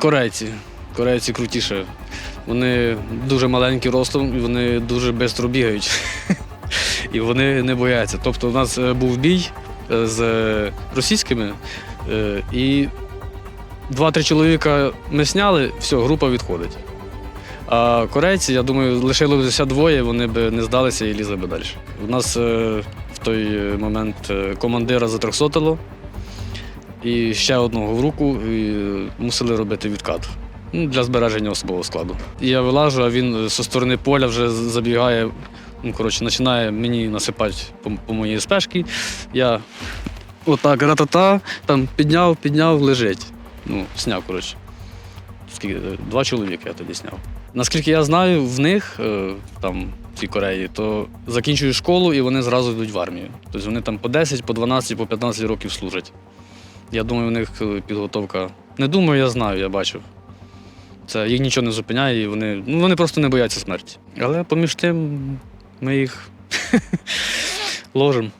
Корейці. Корейці крутіше. Вони дуже маленькі ростом і вони дуже швидко бігають. І вони не бояться. Тобто, у нас е, був бій е, з російськими, е, і два-три чоловіка ми сняли, все, група відходить. А корейці, я думаю, лишилося двоє, вони б не здалися і лізли б далі. У нас в той момент командира затрьохсотило, і ще одного в руку і мусили робити відкат ну, для збереження особового складу. Я вилажу, а він зі сторони поля вже забігає, ну, коротше, починає мені насипати по, по моїй спешці. Я отак ратата, там підняв, підняв, лежить. Ну, сняв, коротше. Скільки? Два чоловіка я тоді сняв. Наскільки я знаю, в них е, там в цій Кореї, то закінчують школу і вони зразу йдуть в армію. Тобто вони там по 10, по 12, по 15 років служать. Я думаю, у них е, підготовка. Не думаю, я знаю, я бачив. Це їх нічого не зупиняє, і вони, ну, вони просто не бояться смерті. Але поміж тим ми їх ложимо.